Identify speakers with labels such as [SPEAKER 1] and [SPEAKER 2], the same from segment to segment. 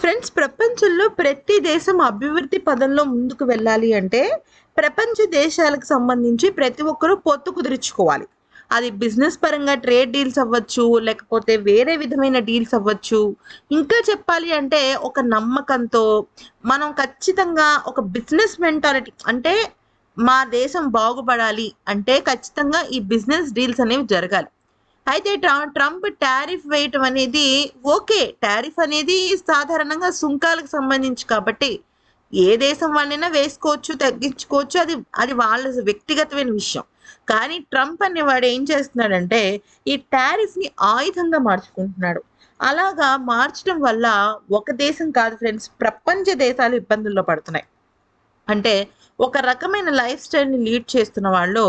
[SPEAKER 1] Friends ప్రపంచంలో ప్రతి దేశం అభివృద్ధి పదంలో ముందుకు వెళ్ళాలి అంటే ప్రపంచ దేశాలకు సంబంధించి ప్రతి ఒక్కరూ పొత్తు కుదుర్చుకోవాలి. అది బిజినెస్ పరంగా ట్రేడ్ డీల్స్ అవ్వచ్చు లేకపోతే వేరే విధమైన డీల్స్ అవ్వచ్చు. ఇంకా చెప్పాలి అంటే ఒక నమ్మకంతో మనం ఖచ్చితంగా ఒక బిజినెస్ మెంటాలిటీ అంటే మా దేశం బాగుపడాలి అంటే ఖచ్చితంగా ఈ బిజినెస్ డీల్స్ అనేవి జరగాలి. అయితే ట్రంప్ టారిఫ్ వేయటం అనేది ఓకే. టారిఫ్ అనేది సాధారణంగా సుంకాలకు సంబంధించి కాబట్టి ఏ దేశం వాళ్ళైనా వేసుకోవచ్చు తగ్గించుకోవచ్చు అది అది వాళ్ళ వ్యక్తిగతమైన విషయం. కానీ ట్రంప్ అనేవాడు ఏం చేస్తున్నాడంటే ఈ టారిఫ్ని ఆయుధంగా మార్చుకుంటున్నాడు. అలాగా మార్చడం వల్ల ఒక దేశం కాదు ఫ్రెండ్స్ ప్రపంచ దేశాలు ఇబ్బందుల్లో పడుతున్నాయి. అంటే ఒక రకమైన లైఫ్ స్టైల్ని లీడ్ చేస్తున్న వాళ్ళు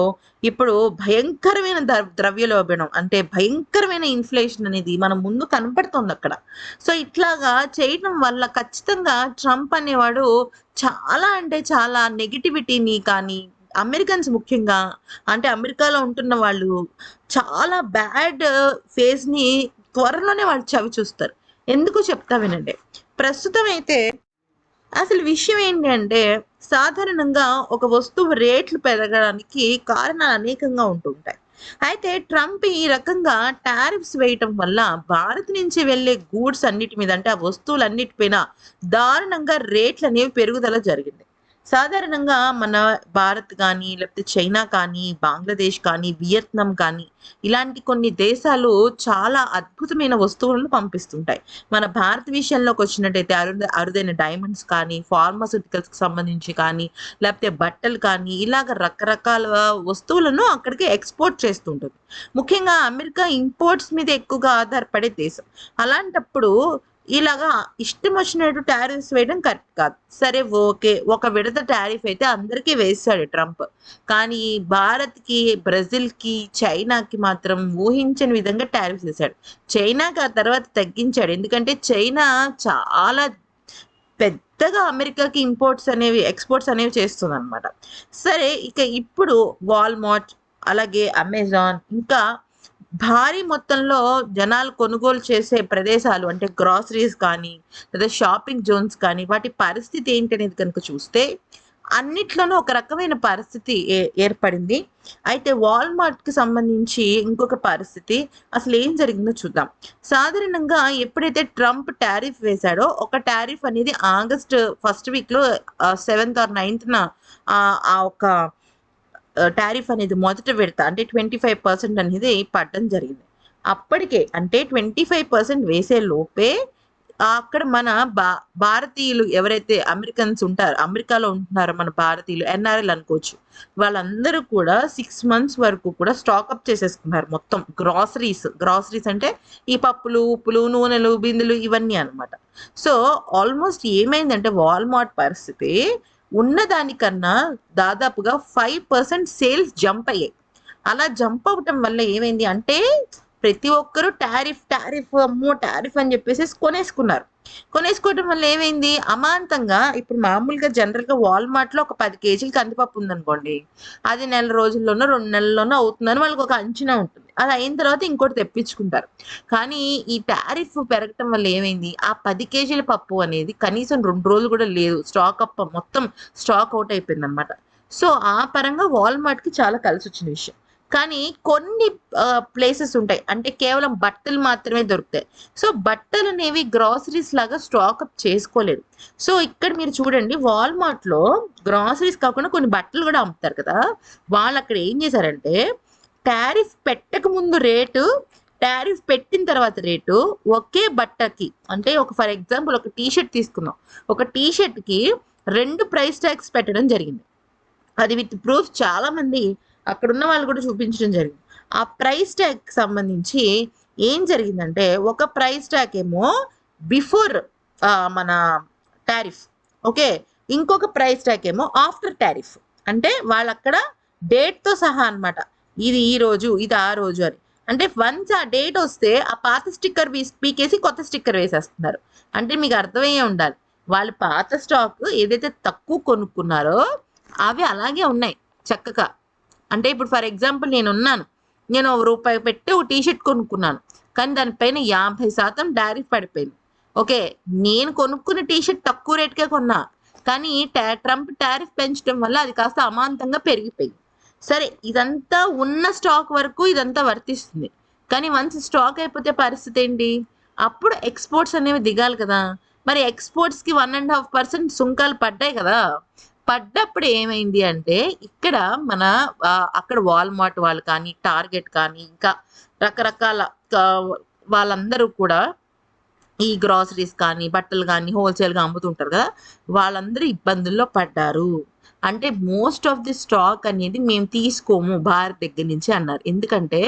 [SPEAKER 1] ఇప్పుడు భయంకరమైన ద్రవ్యలోభనం అంటే భయంకరమైన ఇన్ఫ్లేషన్ అనేది మన ముందు కనపడుతుంది అక్కడ. సో ఇట్లాగా చేయడం వల్ల ఖచ్చితంగా ట్రంప్ అనేవాడు చాలా అంటే చాలా నెగిటివిటీని కానీ అమెరికన్స్ ముఖ్యంగా అంటే అమెరికాలో ఉంటున్న వాళ్ళు చాలా బ్యాడ్ ఫేస్ని త్వరలోనే వాళ్ళు చవి చూస్తారు. ఎందుకు చెప్తా వినండి. ప్రస్తుతం అయితే అసలు విషయం ఏంటి అంటే సాధారణంగా ఒక వస్తువు రేట్లు పెరగడానికి కారణాలు అనేకంగా ఉంటుంటాయి. అయితే ట్రంప్ ఈ రకంగా టారిఫ్స్ వేయటం వల్ల భారత్ నుంచి వెళ్ళే గూడ్స్ అన్నిటి మీద అంటే ఆ వస్తువులన్నిటిపైన దారుణంగా రేట్లు అనేవి పెరుగుదల జరిగింది. సాధారణంగా మన భారత్ కానీ లేకపోతే చైనా కానీ బంగ్లాదేశ్ కానీ వియత్నాం కానీ ఇలాంటి కొన్ని దేశాలు చాలా అద్భుతమైన వస్తువులను పంపిస్తుంటాయి. మన భారత విషయంలోకి వచ్చినట్టయితే అరుద అరుదైన డైమండ్స్ కానీ ఫార్మాస్యూటికల్స్కి సంబంధించి కానీ లేకపోతే బట్టలు కానీ ఇలాగ రకరకాల వస్తువులను అక్కడికి ఎక్స్పోర్ట్ చేస్తుంటుంది. ముఖ్యంగా అమెరికా ఇంపోర్ట్స్ మీద ఎక్కువగా ఆధారపడే దేశం. అలాంటప్పుడు ఇలాగా ఇష్టం వచ్చినట్టు టారిఫ్స్ వేయడం కరెక్ట్ కాదు. సరే ఓకే. ఒక విడత టారిఫ్ అయితే అందరికీ వేసాడు ట్రంప్. కానీ భారత్కి బ్రెజిల్కి చైనాకి మాత్రం ఊహించని విధంగా టారిఫ్స్ వేశాడు. చైనాకి ఆ తర్వాత తగ్గించాడు. ఎందుకంటే చైనా చాలా పెద్దగా అమెరికాకి ఇంపోర్ట్స్ అనేవి ఎక్స్పోర్ట్స్ అనేవి చేస్తుంది అనమాట సరే ఇక ఇప్పుడు వాల్మార్ట్ అలాగే అమెజాన్ ఇంకా భారీ మొత్తంలో జనాలు కొనుగోలు చేసే ప్రదేశాలు అంటే గ్రాసరీస్ కానీ లేదా షాపింగ్ జోన్స్ కానీ వాటి పరిస్థితి ఏంటనేది కనుక చూస్తే అన్నిట్లోనూ ఒక రకమైన పరిస్థితి ఏ- ఏర్పడింది. అయితే వాల్మార్ట్కి సంబంధించి ఇంకొక పరిస్థితి అసలు ఏం జరిగిందో చూద్దాం. సాధారణంగా ఎప్పుడైతే ట్రంప్ టారిఫ్ వేశాడో ఒక టారిఫ్ అనేది ఆగస్ట్ ఫస్ట్ వీక్లో సెవెంత్ ఆర్ నైన్త్న ఆ ఒక టారిఫ్ అనేది మొదట విడత అంటే ట్వంటీ ఫైవ్ పర్సెంట్ అనేది పడడం జరిగింది. అప్పటికే అంటే ట్వంటీ ఫైవ్ పర్సెంట్ వేసే లోపే అక్కడ మన భా భారతీయులు ఎవరైతే అమెరికన్స్ ఉంటారో అమెరికాలో ఉంటున్నారో మన భారతీయులు ఎన్ఆర్ఎల్ అనుకోవచ్చు వాళ్ళందరూ కూడా సిక్స్ మంత్స్ వరకు కూడా స్టాకప్ చేసేసుకున్నారు మొత్తం గ్రాసరీస్. గ్రాసరీస్ అంటే ఈ పప్పులు ఉప్పులు నూనెలు బిందులు ఇవన్నీ అన్నమాట. సో ఆల్మోస్ట్ ఏమైందంటే వాల్మార్ట్ పరిస్థితి ఉన్నదానికన్నా దాదాపుగా ఫైవ్ పర్సెంట్ సేల్స్ జంప్ అయ్యాయి. అలా జంప్ అవటం వల్ల ఏమైంది అంటే ప్రతి ఒక్కరూ టారిఫ్ టారిఫ్ అమ్మో టారిఫ్ అని చెప్పేసి కొనేసుకున్నారు. కొనేసుకోవడం వల్ల ఏమైంది? అమాంతంగా ఇప్పుడు మామూలుగా జనరల్గా వాల్మార్ట్లో ఒక పది కేజీలు కందిపప్పు ఉందనుకోండి అది నెల రోజుల్లోనో రెండు నెలల్లోనో అవుతుందని వాళ్ళకి ఒక అంచనా ఉంటుంది. అది అయిన తర్వాత ఇంకోటి తెప్పించుకుంటారు. కానీ ఈ టారిఫ్ పెరగటం వల్ల ఏమైంది? ఆ పది కేజీల పప్పు అనేది కనీసం రెండు రోజులు కూడా లేదు. స్టాక్ అప్ మొత్తం స్టాక్ అవుట్ అయిపోయింది అనమాట సో ఆ పరంగా వాల్మార్ట్కి చాలా కలిసి వచ్చిన విషయం. కానీ కొన్ని ప్లేసెస్ ఉంటాయి. అంటే కేవలం బట్టలు మాత్రమే దొరుకుతాయి. సో బట్టలు అనేవి గ్రాసరీస్ లాగా స్టాక్ అప్ చేసుకోలేదు సో ఇక్కడ మీరు చూడండి వాల్మార్ట్లో గ్రాసరీస్ కాకుండా కొన్ని బట్టలు కూడా అమ్ముతారు కదా. వాళ్ళు అక్కడ ఏం చేశారంటే టారిఫ్ పెట్టక ముందు రేటు టారిఫ్ పెట్టిన తర్వాత రేటు ఒకే బట్టకి అంటే ఒక ఫర్ ఎగ్జాంపుల్ ఒక టీషర్ట్ తీసుకుందాం. ఒక టీ షర్ట్కి రెండు ప్రైస్ ట్యాగ్స్ పెట్టడం జరిగింది. అది విత్ ప్రూఫ్ చాలామంది అక్కడ ఉన్న వాళ్ళు కూడా చూపించడం జరిగింది. ఆ ప్రైస్ ట్యాగ్ సంబంధించి ఏం జరిగిందంటే ఒక ప్రైస్ ట్యాగ్ ఏమో బిఫోర్ మన టారిఫ్ ఓకే? ఇంకొక ప్రైస్ ట్యాగ్ ఏమో ఆఫ్టర్ టారిఫ్ అంటే వాళ్ళు అక్కడ డేట్తో సహా అన్నమాట. ఇది ఈ రోజు ఇది ఆ రోజు అని. అంటే వన్స్ ఆ డేట్ వస్తే ఆ పాత స్టిక్కర్ పీకేసి కొత్త స్టిక్కర్ వేసేస్తున్నారు. అంటే మీకు అర్థమయ్యే ఉండాలి. వాళ్ళు పాత స్టాక్ ఏదైతే తక్కువ కొనుక్కున్నారో అవి అలాగే ఉన్నాయి చక్కగా. అంటే ఇప్పుడు ఫర్ ఎగ్జాంపుల్ నేను ఉన్నాను నేను ఒక రూపాయి పెట్టి ఒక టీ షర్ట్ కొనుక్కున్నాను. కానీ దానిపైన యాభై శాతం టారిఫ్ పడిపోయింది. ఓకే నేను కొనుక్కున్న టీ షర్ట్ తక్కువ రేట్కే కొన్నా. కానీ ట్రంప్ టారిఫ్ పెంచడం వల్ల అది కాస్త అమాంతంగా పెరిగిపోయింది. సరే ఇదంతా ఉన్న స్టాక్ వరకు ఇదంతా వర్తిస్తుంది. కానీ వన్స్ స్టాక్ అయిపోతే పరిస్థితి ఏంటి? అప్పుడు ఎక్స్పోర్ట్స్ అనేవి దిగాలి కదా. మరి ఎక్స్పోర్ట్స్కి వన్ అండ్ హాఫ్ పర్సెంట్ సుంకాలు పడ్డాయి కదా. పడ్డప్పుడు ఏమైంది అంటే ఇక్కడ మన అక్కడ వాల్మార్ట్ వాళ్ళు కానీ టార్గెట్ కానీ ఇంకా రకరకాల వాళ్ళందరూ కూడా ఈ గ్రాసరీస్ కానీ బట్టలు కానీ హోల్సేల్గా అమ్ముతుంటారు కదా వాళ్ళందరూ ఇబ్బందుల్లో పడ్డారు. అంటే మోస్ట్ ఆఫ్ ది స్టాక్ అనేది మేము తీసుకోము భారత్ దగ్గర నుంచి అన్నారు. ఎందుకంటే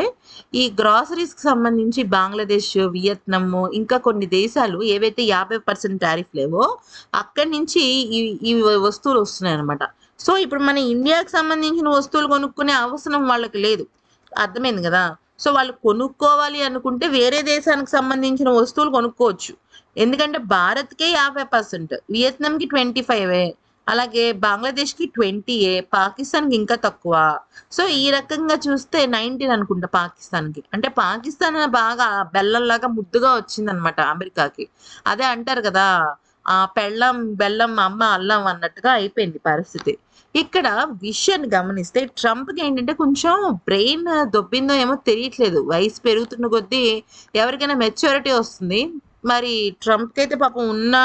[SPEAKER 1] ఈ గ్రాసరీస్కి సంబంధించి బంగ్లాదేశ్ వియత్నాం ఇంకా కొన్ని దేశాలు ఏవైతే యాభై పర్సెంట్ టారిఫ్ లేవో అక్కడి నుంచి ఈ ఈ వస్తువులు వస్తున్నాయి అనమాట సో ఇప్పుడు మన ఇండియాకి సంబంధించిన వస్తువులు కొనుక్కునే అవసరం వాళ్ళకి లేదు. అర్థమైంది కదా? సో వాళ్ళు కొనుక్కోవాలి అనుకుంటే వేరే దేశానికి సంబంధించిన వస్తువులు కొనుక్కోవచ్చు. ఎందుకంటే భారత్కే యాభై పర్సెంట్ వియత్నాంకి ట్వంటీ ఫైవ్ అలాగే బంగ్లాదేశ్కి ట్వంటీ ఏ పాకిస్తాన్కి ఇంకా తక్కువ. సో ఈ రకంగా చూస్తే నైన్టీన్ అనుకుంటా పాకిస్తాన్కి. అంటే పాకిస్తాన్ బాగా బెల్లంలాగా ముద్దుగా వచ్చిందనమాట అమెరికాకి. అదే అంటారు కదా ఆ పెళ్ళం బెల్లం అమ్మ అల్లం అన్నట్టుగా అయిపోయింది పరిస్థితి. ఇక్కడ విషయాన్ని గమనిస్తే ట్రంప్కి ఏంటంటే కొంచెం బ్రెయిన్ దొబ్బిందో ఏమో తెలియట్లేదు. వయసు పెరుగుతున్న కొద్దీ ఎవరికైనా మెచ్యూరిటీ వస్తుంది. మరి ట్రంప్కి అయితే పాపం ఉన్న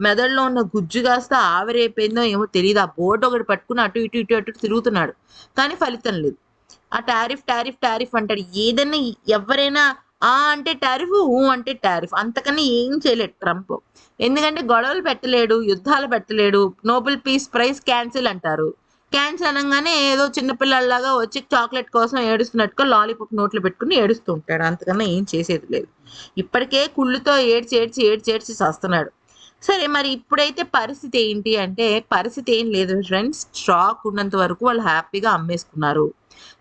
[SPEAKER 1] మెదడులో ఉన్న గుజ్జు కాస్త ఆవిరైపోయిందో ఏమో తెలియదు ఆ బోర్డు ఒకటి పట్టుకుని అటు ఇటు ఇటు అటు తిరుగుతున్నాడు. కానీ ఫలితం లేదు. ఆ టారిఫ్ టారిఫ్ టారిఫ్ అంటాడు. ఏదైనా ఎవరైనా ఆ అంటే టారిఫ్ ఊ అంటే టారిఫ్. అంతకన్నా ఏం చేయలేడు ట్రంప్. ఎందుకంటే గొడవలు పెట్టలేడు యుద్ధాలు పెట్టలేడు. నోబెల్ పీస్ ప్రైజ్ క్యాన్సిల్ అంటారు. క్యాన్స్ అనగానే ఏదో చిన్నపిల్లల్లాగా వచ్చి చాక్లెట్ కోసం ఏడుస్తున్నట్టుగా లాలీపాప్ నోట్లు పెట్టుకుని ఏడుస్తూ ఉంటాడు. అంతకన్నా ఏం చేసేది లేదు. ఇప్పటికే కుళ్ళుతో ఏడ్చి ఏడ్చి ఏడ్చి ఏడ్చి చేస్తున్నాడు. సరే మరి ఇప్పుడైతే పరిస్థితి ఏంటి అంటే పరిస్థితి ఏం లేదు. ఫ్రెండ్స్ స్టాక్ ఉన్నంత వరకు వాళ్ళు హ్యాపీగా అమ్మేసుకున్నారు.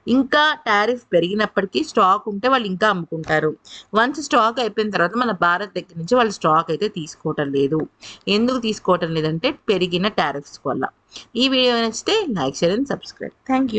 [SPEAKER 1] ఇంకా టారిఫ్ పెరిగినప్పటికీ స్టాక్ ఉంటే వాళ్ళు ఇంకా అమ్ముకుంటారు. వన్స్ స్టాక్ అయిపోయిన తర్వాత మన భారత్ దగ్గర నుంచి వాళ్ళు స్టాక్ అయితే తీసుకోవటం లేదు. ఎందుకు తీసుకోవటం లేదంటే పెరిగిన టారిఫ్స్ వల్ల. ఈ వీడియో నచ్చితే like share and subscribe. Thank you